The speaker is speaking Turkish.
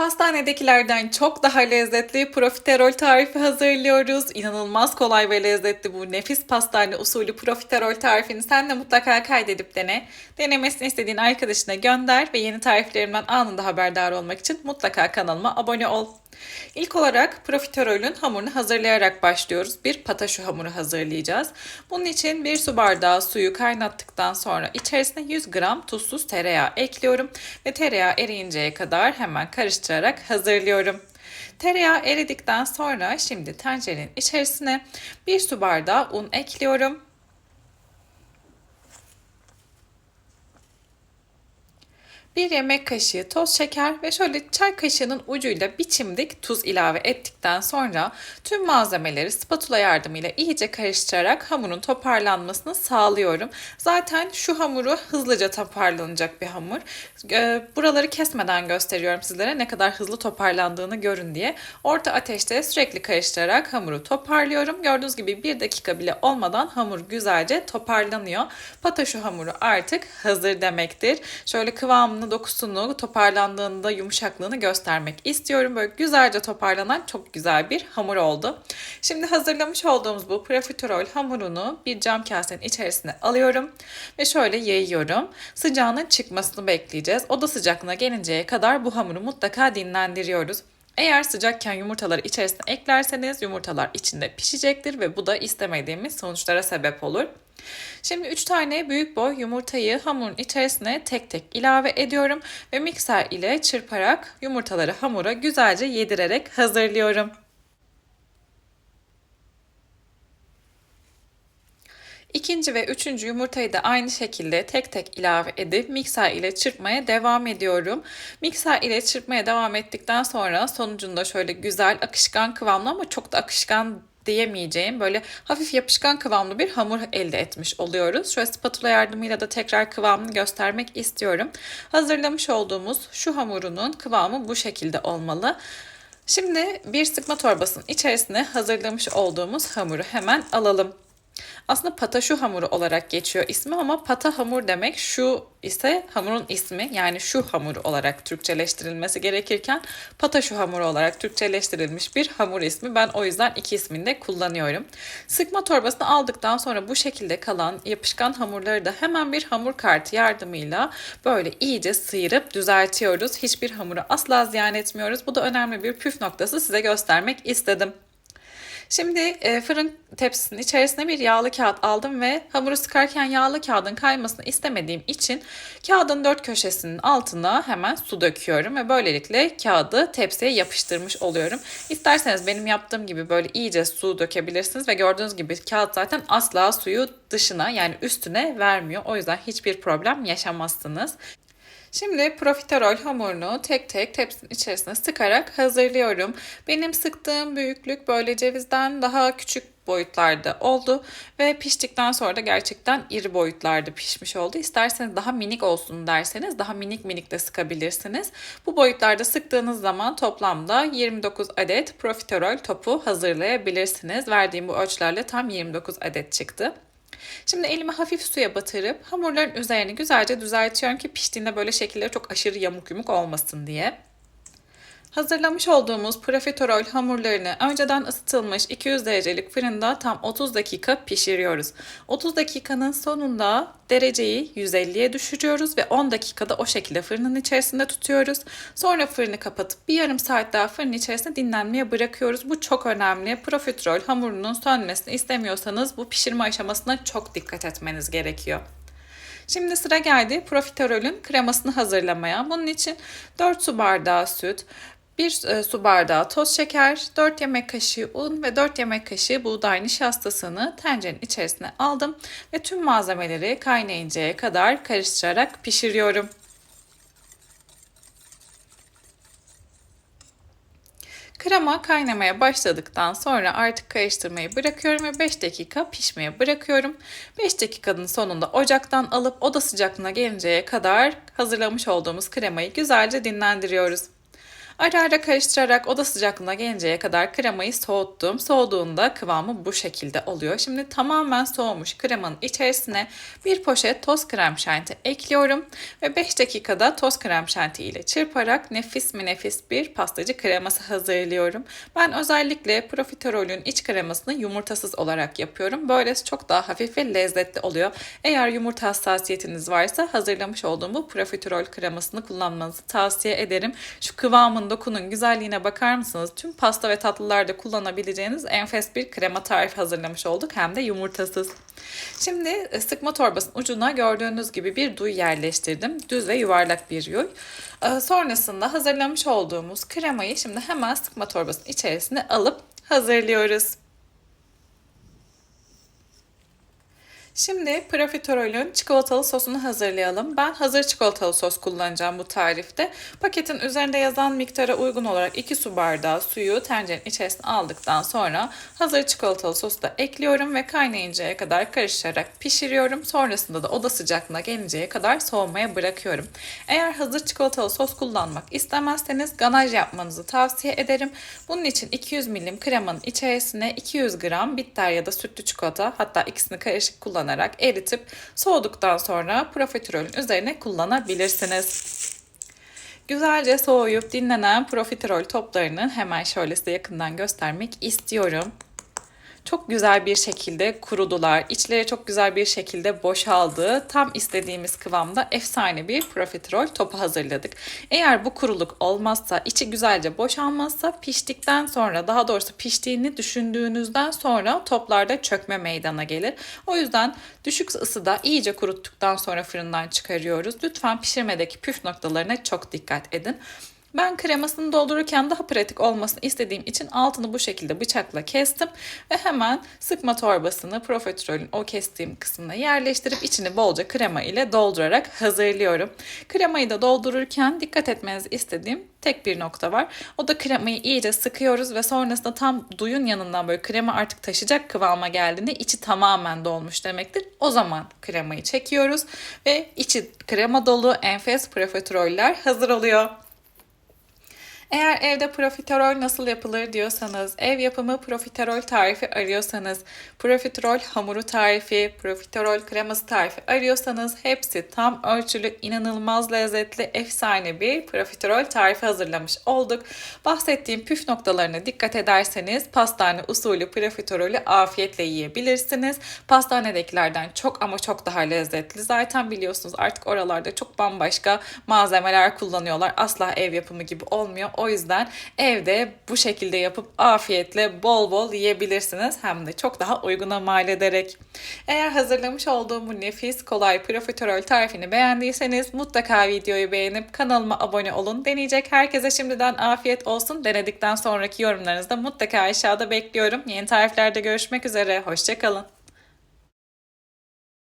Pastanedekilerden çok daha lezzetli profiterol tarifi hazırlıyoruz. İnanılmaz kolay ve lezzetli bu nefis pastane usulü profiterol tarifini sen de mutlaka kaydedip dene. Denemesini istediğin arkadaşına gönder ve yeni tariflerimden anında haberdar olmak için mutlaka kanalıma abone ol. İlk olarak profiterolün hamurunu hazırlayarak başlıyoruz. Bir pataşu hamuru hazırlayacağız. Bunun için bir su bardağı suyu kaynattıktan sonra içerisine 100 gram tuzsuz tereyağı ekliyorum ve tereyağı eriyinceye kadar hemen karıştırarak hazırlıyorum. Tereyağı eridikten sonra şimdi tencerenin içerisine bir su bardağı un ekliyorum. Bir yemek kaşığı toz şeker ve şöyle çay kaşığının ucuyla bir çimdik tuz ilave ettikten sonra tüm malzemeleri spatula yardımıyla iyice karıştırarak hamurun toparlanmasını sağlıyorum. Zaten şu hamuru hızlıca toparlanacak bir hamur. Ee, buraları kesmeden gösteriyorum sizlere ne kadar hızlı toparlandığını görün diye. Orta ateşte sürekli karıştırarak hamuru toparlıyorum. Gördüğünüz gibi bir dakika bile olmadan hamur güzelce toparlanıyor. Pataşu hamuru artık hazır demektir. Şöyle kıvamını dokusunu toparlandığında yumuşaklığını göstermek istiyorum. Böyle güzelce toparlanan çok güzel bir hamur oldu. Şimdi hazırlamış olduğumuz bu profiterol hamurunu bir cam kasenin içerisine alıyorum ve şöyle yayıyorum. Sıcağının çıkmasını bekleyeceğiz. Oda sıcaklığına gelinceye kadar bu hamuru mutlaka dinlendiriyoruz. Eğer sıcakken yumurtaları içerisine eklerseniz yumurtalar içinde pişecektir ve bu da istemediğimiz sonuçlara sebep olur. Şimdi 3 tane büyük boy yumurtayı hamurun içerisine tek tek ilave ediyorum ve mikser ile çırparak yumurtaları hamura güzelce yedirerek hazırlıyorum. İkinci ve üçüncü yumurtayı da aynı şekilde tek tek ilave edip mikser ile çırpmaya devam ediyorum. Mikser ile çırpmaya devam ettikten sonra sonucunda şöyle güzel akışkan kıvamlı ama çok da akışkan diyemeyeceğim böyle hafif yapışkan kıvamlı bir hamur elde etmiş oluyoruz. Şöyle spatula yardımıyla da tekrar kıvamını göstermek istiyorum. Hazırlamış olduğumuz şu hamurunun kıvamı bu şekilde olmalı. Şimdi bir sıkma torbasının içerisine hazırlamış olduğumuz hamuru hemen alalım. Aslında pataşu hamuru olarak geçiyor ismi ama pata hamur demek şu ise hamurun ismi yani şu hamur olarak Türkçeleştirilmesi gerekirken pataşu hamuru olarak Türkçeleştirilmiş bir hamur ismi. Ben o yüzden iki ismini de kullanıyorum. Sıkma torbasını aldıktan sonra bu şekilde kalan yapışkan hamurları da hemen bir hamur kartı yardımıyla böyle iyice sıyırıp düzeltiyoruz. Hiçbir hamuru asla ziyan etmiyoruz. Bu da önemli bir püf noktası size göstermek istedim. Şimdi e, fırın tepsisinin içerisine bir yağlı kağıt aldım ve hamuru sıkarken yağlı kağıdın kaymasını istemediğim için kağıdın dört köşesinin altına hemen su döküyorum ve böylelikle kağıdı tepsiye yapıştırmış oluyorum. İsterseniz benim yaptığım gibi böyle iyice su dökebilirsiniz ve gördüğünüz gibi kağıt zaten asla suyu dışına yani üstüne vermiyor. O yüzden hiçbir problem yaşamazsınız. Şimdi profiterol hamurunu tek tek tepsinin içerisine sıkarak hazırlıyorum. Benim sıktığım büyüklük böyle cevizden daha küçük boyutlarda oldu ve piştikten sonra da gerçekten iri boyutlarda pişmiş oldu. İsterseniz daha minik olsun derseniz daha minik minik de sıkabilirsiniz. Bu boyutlarda sıktığınız zaman toplamda 29 adet profiterol topu hazırlayabilirsiniz. Verdiğim bu ölçülerle tam 29 adet çıktı. Şimdi elimi hafif suya batırıp hamurların üzerini güzelce düzeltiyorum ki piştiğinde böyle şekilleri çok aşırı yamuk yumuk olmasın diye. Hazırlamış olduğumuz profiterol hamurlarını önceden ısıtılmış 200 derecelik fırında tam 30 dakika pişiriyoruz. 30 dakikanın sonunda dereceyi 150'ye düşürüyoruz ve 10 dakikada o şekilde fırının içerisinde tutuyoruz. Sonra fırını kapatıp bir yarım saat daha fırın içerisinde dinlenmeye bırakıyoruz. Bu çok önemli. Profiterol hamurunun sönmesini istemiyorsanız bu pişirme aşamasına çok dikkat etmeniz gerekiyor. Şimdi sıra geldi profiterolün kremasını hazırlamaya. Bunun için 4 su bardağı süt, 1 e, su bardağı toz şeker, 4 yemek kaşığı un ve 4 yemek kaşığı buğday nişastasını tencerenin içerisine aldım ve tüm malzemeleri kaynayıncaya kadar karıştırarak pişiriyorum. Krema kaynamaya başladıktan sonra artık karıştırmayı bırakıyorum ve 5 dakika pişmeye bırakıyorum. 5 dakikanın sonunda ocaktan alıp oda sıcaklığına gelinceye kadar hazırlamış olduğumuz kremayı güzelce dinlendiriyoruz. Ara ara karıştırarak oda sıcaklığına gelinceye kadar kremayı soğuttum. Soğuduğunda kıvamı bu şekilde oluyor. Şimdi tamamen soğumuş kremanın içerisine bir poşet toz krem şanti ekliyorum ve 5 dakikada toz krem şanti ile çırparak nefis mi nefis bir pastacı kreması hazırlıyorum. Ben özellikle profiterolün iç kremasını yumurtasız olarak yapıyorum. Böylesi çok daha hafif ve lezzetli oluyor. Eğer yumurta hassasiyetiniz varsa hazırlamış olduğum bu profiterol kremasını kullanmanızı tavsiye ederim. Şu kıvamın, dokunun güzelliğine bakar mısınız? Tüm pasta ve tatlılarda kullanabileceğiniz enfes bir krema tarifi hazırlamış olduk. Hem de yumurtasız. Şimdi e, sıkma torbasının ucuna gördüğünüz gibi bir duy yerleştirdim. Düz ve yuvarlak bir yuy. E, Sonrasında hazırlamış olduğumuz kremayı şimdi hemen sıkma torbasının içerisine alıp hazırlıyoruz. Şimdi profiterolün çikolatalı sosunu hazırlayalım. Ben hazır çikolatalı sos kullanacağım bu tarifte. Paketin üzerinde yazan miktara uygun olarak 2 su bardağı suyu tencerenin içerisine aldıktan sonra hazır çikolatalı sosu da ekliyorum ve kaynayıncaya kadar karıştırarak pişiriyorum. Sonrasında da oda sıcaklığına gelinceye kadar soğumaya bırakıyorum. Eğer hazır çikolatalı sos kullanmak istemezseniz ganaj yapmanızı tavsiye ederim. Bunun için 200 milim kremanın içerisine 200 gram bitter ya da sütlü çikolata hatta ikisini karışık kullanarak eritip soğuduktan sonra profiterolün üzerine kullanabilirsiniz. Güzelce soğuyup dinlenen profiterol toplarını hemen şöyle size yakından göstermek istiyorum çok güzel bir şekilde kurudular. İçleri çok güzel bir şekilde boşaldı. Tam istediğimiz kıvamda efsane bir profiterol topu hazırladık. Eğer bu kuruluk olmazsa, içi güzelce boşalmazsa piştikten sonra, daha doğrusu piştiğini düşündüğünüzden sonra toplarda çökme meydana gelir. O yüzden düşük ısıda iyice kuruttuktan sonra fırından çıkarıyoruz. Lütfen pişirmedeki püf noktalarına çok dikkat edin. Ben kremasını doldururken daha pratik olmasını istediğim için altını bu şekilde bıçakla kestim ve hemen sıkma torbasını profiterolün o kestiğim kısmına yerleştirip içini bolca krema ile doldurarak hazırlıyorum. Kremayı da doldururken dikkat etmenizi istediğim tek bir nokta var. O da kremayı iyice sıkıyoruz ve sonrasında tam duyun yanından böyle krema artık taşıyacak kıvama geldiğinde içi tamamen dolmuş demektir. O zaman kremayı çekiyoruz ve içi krema dolu enfes profiteroller hazır oluyor. Eğer evde profiterol nasıl yapılır diyorsanız, ev yapımı profiterol tarifi arıyorsanız, profiterol hamuru tarifi, profiterol kreması tarifi arıyorsanız hepsi tam ölçülü, inanılmaz lezzetli, efsane bir profiterol tarifi hazırlamış olduk. Bahsettiğim püf noktalarına dikkat ederseniz pastane usulü profiterolü afiyetle yiyebilirsiniz. Pastanedekilerden çok ama çok daha lezzetli. Zaten biliyorsunuz artık oralarda çok bambaşka malzemeler kullanıyorlar. Asla ev yapımı gibi olmuyor. O yüzden evde bu şekilde yapıp afiyetle bol bol yiyebilirsiniz. Hem de çok daha uyguna mal ederek. Eğer hazırlamış olduğum bu nefis kolay profiterol tarifini beğendiyseniz mutlaka videoyu beğenip kanalıma abone olun. Deneyecek herkese şimdiden afiyet olsun. Denedikten sonraki yorumlarınızı da mutlaka aşağıda bekliyorum. Yeni tariflerde görüşmek üzere. Hoşçakalın.